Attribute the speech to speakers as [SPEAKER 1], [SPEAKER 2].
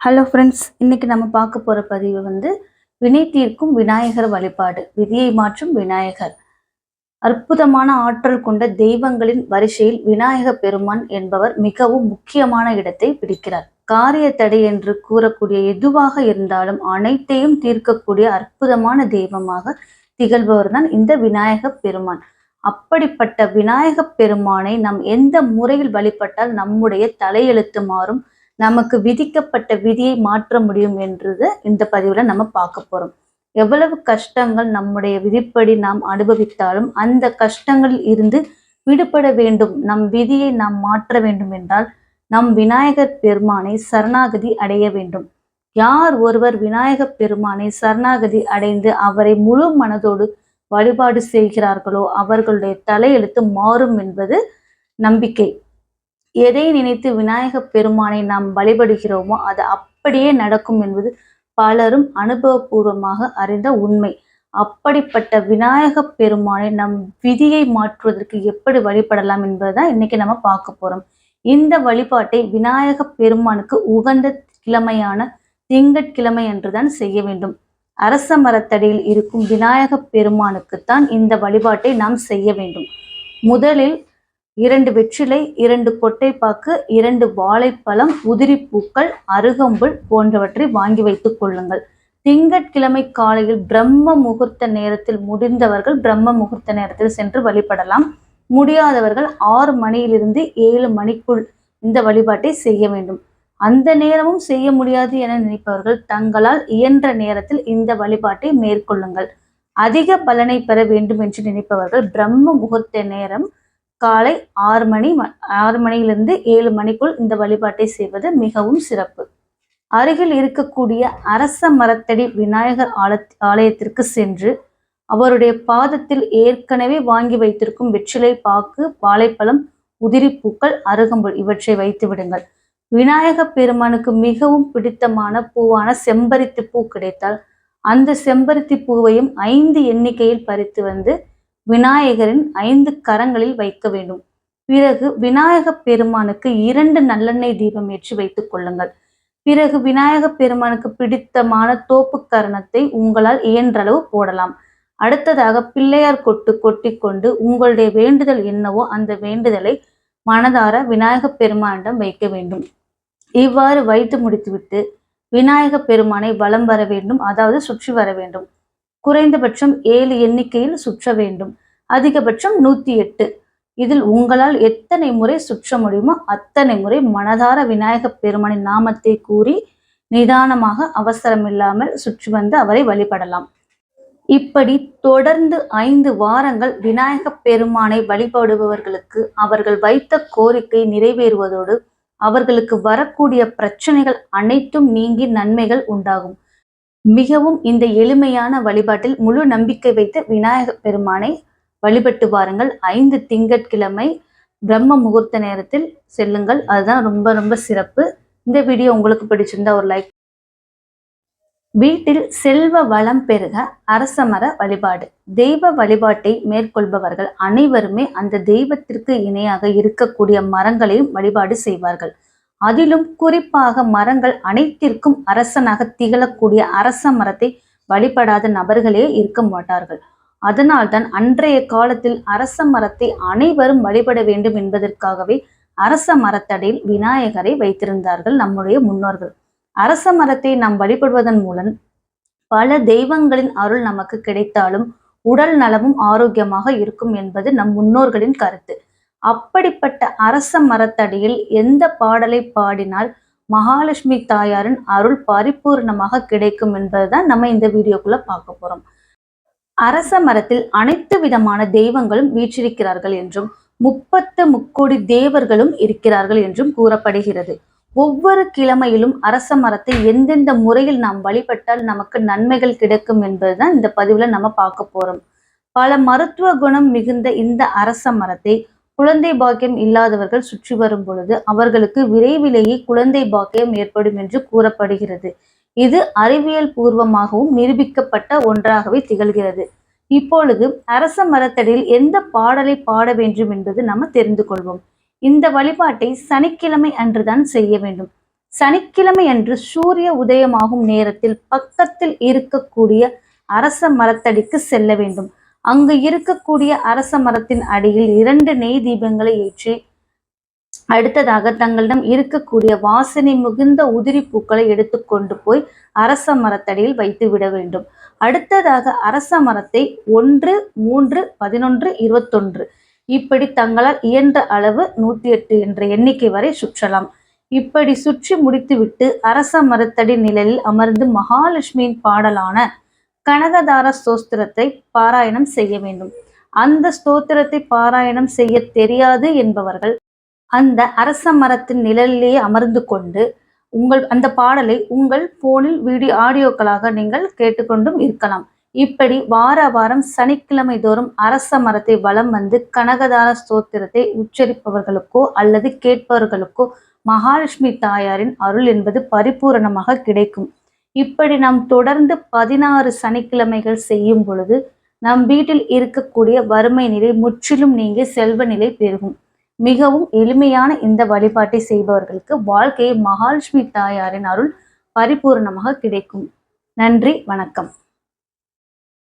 [SPEAKER 1] Hello friends இன்னைக்கு நம்ம பார்க்க போற பதிவு வந்து வினை தீர்க்கும் விநாயகர் வழிபாடு விதியை மாற்றும் விநாயகர். அற்புதமான ஆற்றல் கொண்ட தெய்வங்களின் வரிசையில் விநாயக பெருமான் என்பவர் மிகவும் முக்கியமான இடத்தை பிடிக்கிறார். காரிய தடை என்று கூறக்கூடிய எதுவாக இருந்தாலும் அனைத்தையும் தீர்க்கக்கூடிய அற்புதமான தெய்வமாக திகழ்பவர் தான் இந்த விநாயக பெருமான். அப்படிப்பட்ட விநாயக பெருமானை நாம் எந்த முறையில் வழிபட்டால் நம்முடைய தலையெழுத்து மாறும்? நமக்கு விதிக்கப்பட்ட விதியை மாற்ற முடியும் என்றது இந்த பதிவுல நம்ம பார்க்க போறோம். எவ்வளவு கஷ்டங்கள் நம்முடைய விதிப்படி நாம் அனுபவித்தாலும் அந்த கஷ்டங்களில் இருந்து விடுபட வேண்டும். நம் விதியை நாம் மாற்ற வேண்டும் என்றால் நம் விநாயகர் பெருமானை சரணாகதி அடைய வேண்டும். யார் ஒருவர் விநாயகர் பெருமானை சரணாகதி அடைந்து அவரை முழு மனதோடு வழிபாடு செய்கிறார்களோ அவர்களுடைய தலையெழுத்து மாறும் என்பது நம்பிக்கை. எதை நினைத்து விநாயக பெருமானை நாம் வழிபடுகிறோமோ அது அப்படியே நடக்கும் என்பது பலரும் அனுபவபூர்வமாக அறிந்த உண்மை. அப்படிப்பட்ட விநாயக பெருமானை நம் விதியை மாற்றுவதற்கு எப்படி வழிபடலாம் என்பதுதான் இன்னைக்கு நம்ம பார்க்க போறோம். இந்த வழிபாட்டை விநாயக பெருமானுக்கு உகந்த கிழமையான திங்கட்கிழமை என்றுதான் செய்ய வேண்டும். அரச மரத்தடியில் இருக்கும் விநாயக பெருமானுக்குத்தான் இந்த வழிபாட்டை நாம் செய்ய வேண்டும். முதலில் இரண்டு வெற்றிலை இரண்டு கொட்டைப்பாக்கு இரண்டு வாழைப்பழம் உதிரி பூக்கள் அருகம்புல் போன்றவற்றை வாங்கி வைத்துக் கொள்ளுங்கள். திங்கட்கிழமை காலையில் பிரம்ம முகூர்த்த நேரத்தில் முடிந்தவர்கள் பிரம்ம முகூர்த்த நேரத்தில் சென்று வழிபடலாம். முடியாதவர்கள் ஆறு மணியிலிருந்து ஏழு மணிக்குள் இந்த வழிபாட்டை செய்ய வேண்டும். அந்த நேரமும் செய்ய முடியாது என நினைப்பவர்கள் தங்களால் இயன்ற நேரத்தில் இந்த வழிபாட்டை மேற்கொள்ளுங்கள். அதிக பலனை பெற வேண்டும் என்று நினைப்பவர்கள் பிரம்ம முகூர்த்த நேரம் காலை ஆறு மணி ஆறு மணியிலிருந்து ஏழு மணிக்குள் இந்த வழிபாட்டை செய்வது மிகவும் சிறப்பு. அருகில் இருக்கக்கூடிய அரச மரத்தடி விநாயகர் ஆலயத்திற்கு சென்று அவருடைய பாதத்தில் ஏற்கனவே வாங்கி வைத்திருக்கும் வெற்றிலை பாக்கு வாழைப்பழம் உதிரிப்பூக்கள் அருகம்புல் இவற்றை வைத்து விடுங்கள். விநாயக பெருமானுக்கு மிகவும் பிடித்தமான பூவான செம்பருத்தி பூ கிடைத்தால் அந்த செம்பருத்தி பூவையும் ஐந்து எண்ணிக்கையில் பறித்து வந்து விநாயகரின் ஐந்து கரங்களில் வைக்க வேண்டும். பிறகு விநாயக பெருமானுக்கு இரண்டு நல்லெண்ணெய் தீபம் ஏற்றி வைத்துக் கொள்ளுங்கள். பிறகு விநாயக பெருமானுக்கு பிடித்தமான தோப்பு கரணத்தை உங்களால் இயன்றளவு போடலாம். அடுத்ததாக பிள்ளையார் கொட்டு கொட்டி கொண்டு உங்களுடைய வேண்டுதல் என்னவோ அந்த வேண்டுதலை மனதார விநாயக பெருமானிடம் வைக்க வேண்டும். இவ்வாறு வைத்து முடித்துவிட்டு விநாயக பெருமானை வலம் வர வேண்டும். அதாவது சுற்றி வர வேண்டும். குறைந்தபட்சம் ஏழு எண்ணிக்கையில் சுற்ற வேண்டும். அதிகபட்சம் நூத்தி எட்டு. இதில் உங்களால் எத்தனை முறை சுற்ற முடியுமோ அத்தனை முறை மனதார விநாயக பெருமானின் நாமத்தை கூறி நிதானமாக அவசரமில்லாமல் சுற்றி வந்து அவரை வழிபடலாம். இப்படி தொடர்ந்து ஐந்து வாரங்கள் விநாயக பெருமானை வழிபடுபவர்களுக்கு அவர்கள் வைத்த கோரிக்கை நிறைவேறுவதோடு அவர்களுக்கு வரக்கூடிய பிரச்சனைகள் அனைத்தும் நீங்கி நன்மைகள் உண்டாகும். மிகவும் இந்த எளிமையான வழிபாட்டில் முழு நம்பிக்கை வைத்து விநாயகர் பெருமானை வழிபட்டு வாருங்கள். ஐந்து திங்கட்கிழமை பிரம்ம முகூர்த்த நேரத்தில் செல்லுங்கள். அதுதான் ரொம்ப ரொம்ப சிறப்பு. இந்த வீடியோ உங்களுக்கு பிடிச்சிருந்தா ஒரு லைக் வீட்டில் செல்வ வளம் பெருக அரசமர வழிபாடு. தெய்வ வழிபாட்டை மேற்கொள்பவர்கள் அனைவருமே அந்த தெய்வத்திற்கு இணையாக இருக்கக்கூடிய மரங்களையும் வழிபாடு செய்வார்கள். அதிலும் குறிப்பாக மரங்கள் அனைத்திற்கும் அரசனாக திகழக்கூடிய அரச மரத்தை வழிபடாத நபர்களே இருக்க மாட்டார்கள். அதனால்தான் அன்றைய காலத்தில் அரச மரத்தை அனைவரும் வழிபட வேண்டும் என்பதற்காகவே அரச மரத்தடையில் விநாயகரை வைத்திருந்தார்கள் நம்முடைய முன்னோர்கள். அரச மரத்தை நாம் வழிபடுவதன் மூலம் பல தெய்வங்களின் அருள் நமக்கு கிடைத்தாலும் உடல் நலமும் ஆரோக்கியமாக இருக்கும் என்பது நம் முன்னோர்களின் கருத்து. அப்படிப்பட்ட அரச மரத்தடியில் எந்த பாடலை பாடினால் மகாலட்சுமி தாயாரின் அருள் பரிபூர்ணமாக கிடைக்கும் என்பதுதான் நம்ம இந்த வீடியோக்குள்ள பார்க்க போறோம். அரச மரத்தில் அனைத்து விதமான தெய்வங்களும் வீற்றிருக்கிறார்கள் என்றும் முப்பத்து முக்கோடி தேவர்களும் இருக்கிறார்கள் என்றும் கூறப்படுகிறது. ஒவ்வொரு கிழமையிலும் அரச மரத்தை எந்தெந்த முறையில் நாம் வழிபட்டால் நமக்கு நன்மைகள் கிடைக்கும் என்பதுதான் இந்த பதிவுல நம்ம பார்க்க போறோம். பல மருத்துவ குணம் மிகுந்த இந்த அரச மரத்தை குழந்தை பாக்கியம் இல்லாதவர்கள் சுற்றி வரும் பொழுது அவர்களுக்கு விரைவிலேயே குழந்தை பாக்கியம் ஏற்படும் என்று கூறப்படுகிறது. இது அறிவியல் பூர்வமாகவும் நிரூபிக்கப்பட்ட ஒன்றாகவே திகழ்கிறது. இப்பொழுது அரச மரத்தடியில் எந்த பாடலை பாட வேண்டும் என்பது நம்ம தெரிந்து கொள்வோம். இந்த வழிபாட்டை சனிக்கிழமை அன்றுதான் செய்ய வேண்டும். சனிக்கிழமை அன்று சூரிய உதயமாகும் நேரத்தில் பக்கத்தில் இருக்கக்கூடிய அரச மரத்தடிக்கு செல்ல வேண்டும். அங்கு இருக்கக்கூடிய அரச மரத்தின் அடியில் இரண்டு நெய் தீபங்களை ஏற்றி அடுத்ததாக தங்களிடம் இருக்கக்கூடிய வாசனை மிகுந்த உதிரி பூக்களை எடுத்துக்கொண்டு போய் அரச மரத்தடியில் வைத்து விட வேண்டும். அடுத்ததாக அரச மரத்தை ஒன்று மூன்று பதினொன்று இருபத்தொன்று இப்படி தங்களால் இயன்ற அளவு நூத்தி எட்டு என்ற எண்ணிக்கை வரை சுற்றலாம். இப்படி சுற்றி முடித்துவிட்டு அரச மரத்தடி நிழலில் அமர்ந்து மகாலட்சுமியின் பாடலான கனகதார ஸ்தோத்திரத்தை பாராயணம் செய்ய வேண்டும். அந்த ஸ்தோத்திரத்தை பாராயணம் செய்ய தெரியாது என்பவர்கள் அந்த அரச மரத்தின் நிழலிலேயே அமர்ந்து கொண்டு உங்கள் அந்த பாடலை உங்கள் போனில் வீடியோ ஆடியோக்களாக நீங்கள் கேட்டுக்கொண்டும் இருக்கலாம். இப்படி வார வாரம் சனிக்கிழமை தோறும் அரச மரத்தை வலம் வந்து கனகதார ஸ்தோத்திரத்தை உச்சரிப்பவர்களுக்கோ அல்லது கேட்பவர்களுக்கோ மகாலட்சுமி தாயாரின் அருள் என்பது பரிபூரணமாக கிடைக்கும். இப்படி நாம் தொடர்ந்து பதினாறு சனிக்கிழமைகள் செய்யும் பொழுது நம் வீட்டில் இருக்கக்கூடிய வறுமை நிலை முற்றிலும் நீங்கி செல்வ நிலை பெருகும். மிகவும் எளிமையான இந்த வழிபாட்டை செய்பவர்களுக்கு வாழ்க்கையை மகாலட்சுமி தாயாரின் அருள் பரிபூரணமாக கிடைக்கும். நன்றி வணக்கம்.